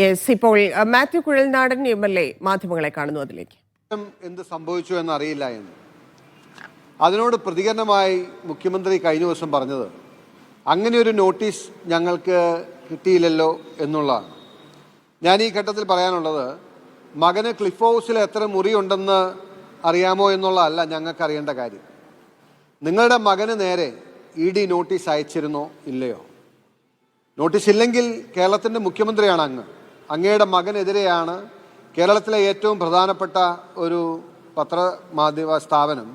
Yes ഇപ്പോൾ Mathew Kuzhalnadan M L A മാധ്യമങ്ങളെ കാണുന്നു അതിലേക്ക്. എന്ത് സംഭവിച്ചു എന്നറിയില്ല എന്ന്. അതിനോട് പ്രതികരണമായി മുഖ്യമന്ത്രി കഴിഞ്ഞ ദിവസം പറഞ്ഞത് അങ്ങനെ ഒരു നോട്ടീസ് ഞങ്ങൾക്ക് കിട്ടിയില്ലല്ലോ എന്നുള്ളതാണ്. ഞാൻ ഈ ഘട്ടത്തിൽ പറയാനുള്ളത് മകന് ക്ലിഫ് ഹൗസിൽ എത്ര മുറിയുണ്ടെന്ന് അറിയാമോ എന്നുള്ളതല്ല ഞങ്ങൾക്ക് അറിയേണ്ട കാര്യം. നിങ്ങളുടെ മകന് നേരെ ഇ ഡി നോട്ടീസ് അയച്ചിരുന്നോ ഇല്ലയോ? നോട്ടീസ് ഇല്ലെങ്കിൽ കേരളത്തിന്റെ മുഖ്യമന്ത്രിയാണ് അങ്ങ്. അങ്ങയുടെ മകനെതിരെയാണ് കേരളത്തിലെ ഏറ്റവും പ്രധാനപ്പെട്ട ഒരു പത്രമാധ്യമ സ്ഥാപനം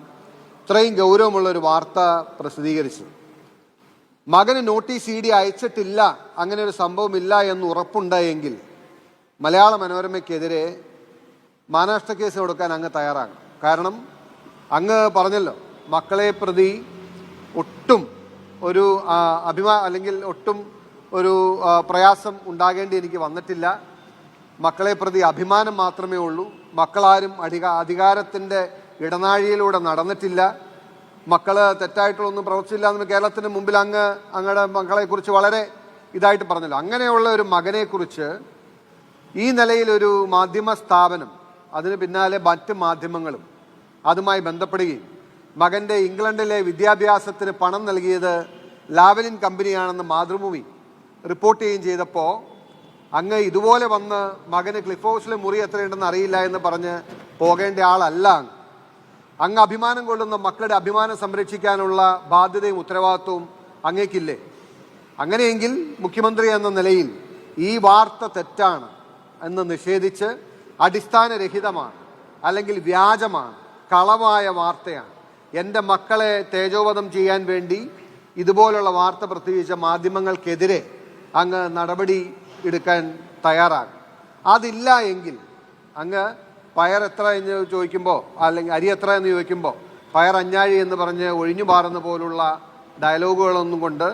ഇത്രയും ഗൗരവമുള്ള ഒരു വാർത്ത പ്രസിദ്ധീകരിച്ചത്. മകന് നോട്ടീസ് ഇ ഡി അയച്ചിട്ടില്ല അങ്ങനെ ഒരു സംഭവമില്ല എന്ന് ഉറപ്പുണ്ടായെങ്കിൽ മലയാള മനോരമയ്ക്കെതിരെ മാനനഷ്ട കേസ് കൊടുക്കാൻ അങ്ങ് തയ്യാറാകണം. കാരണം അങ്ങ് പറഞ്ഞല്ലോ മക്കളെ പ്രതി ഒട്ടും ഒരു അഭിമാ അല്ലെങ്കിൽ ഒട്ടും ഒരു പ്രയാസം ഉണ്ടാകേണ്ടി എനിക്ക് വന്നിട്ടില്ല. മക്കളെ പ്രതി അഭിമാനം മാത്രമേ ഉള്ളൂ. മക്കളാരും അധിക അധികാരത്തിന്റെ ഇടനാഴിയിലൂടെ നടന്നിട്ടില്ല. മക്കൾ തെറ്റായിട്ടുള്ളൊന്നും പ്രവർത്തിച്ചില്ല എന്ന് കേരളത്തിന് മുമ്പിൽ അങ്ങ് അങ്ങയുടെ മക്കളെക്കുറിച്ച് വളരെ ഇതായിട്ട് പറഞ്ഞല്ലോ. അങ്ങനെയുള്ള ഒരു മകനെക്കുറിച്ച് ഈ നിലയിലൊരു മാധ്യമ സ്ഥാപനം അതിന് പിന്നാലെ മറ്റ് മാധ്യമങ്ങളും അതുമായി ബന്ധപ്പെടുകയും മകന്റെ ഇംഗ്ലണ്ടിലെ വിദ്യാഭ്യാസത്തിന് പണം നൽകിയത് ലാവലിൻ കമ്പനിയാണെന്ന് മാതൃഭൂമി റിപ്പോർട്ട് ചെയ്യുകയും ചെയ്തപ്പോൾ അങ്ങ് ഇതുപോലെ വന്ന് മകന് ക്ലിഫ് ഹൗസിലെ മുറി എത്രയുണ്ടെന്ന് അറിയില്ല എന്ന് പറഞ്ഞ് പോകേണ്ട ആളല്ല അങ്ങ്. അങ്ങ് അഭിമാനം കൊള്ളുന്ന മക്കളുടെ അഭിമാനം സംരക്ഷിക്കാനുള്ള ബാധ്യതയും ഉത്തരവാദിത്വവും അങ്ങേക്കില്ലേ? അങ്ങനെയെങ്കിൽ മുഖ്യമന്ത്രി എന്ന നിലയിൽ ഈ വാർത്ത തെറ്റാണ് എന്ന് നിഷേധിച്ച് അടിസ്ഥാനരഹിതമാണ് അല്ലെങ്കിൽ വ്യാജമാണ് കളവായ വാർത്തയാണ്. എന്റെ മക്കളെ തേജോവധം ചെയ്യാൻ വേണ്ടി ഇതുപോലുള്ള വാർത്ത പ്രത്യേകിച്ച മാധ്യമങ്ങൾക്കെതിരെ അങ്ങ് നടപടി എടുക്കാൻ തയ്യാറാകും അതില്ല എങ്കിൽ അങ്ങ് പയർ എത്ര എന്ന് ചോദിക്കുമ്പോൾ അല്ലെങ്കിൽ അരി എത്ര എന്ന് ചോദിക്കുമ്പോൾ പയർ അഞ്ഞാഴി എന്ന് പറഞ്ഞ് ഒഴിഞ്ഞു മാറുന്ന പോലുള്ള ഡയലോഗുകളൊന്നും കൊണ്ട്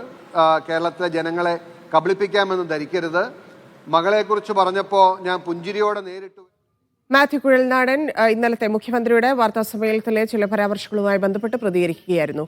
കേരളത്തിലെ ജനങ്ങളെ കബളിപ്പിക്കാമെന്ന് ധരിക്കരുത്. മകളെക്കുറിച്ച് പറഞ്ഞപ്പോൾ ഞാൻ പുഞ്ചിരിയോടെ നേരിട്ട്. മാത്യു കുഴൽനാടൻ ഇന്നലത്തെ മുഖ്യമന്ത്രിയുടെ വാർത്താ സമ്മേളനത്തിലെ ചില പരാമർശങ്ങളുമായി ബന്ധപ്പെട്ട് പ്രതികരിക്കുകയായിരുന്നു.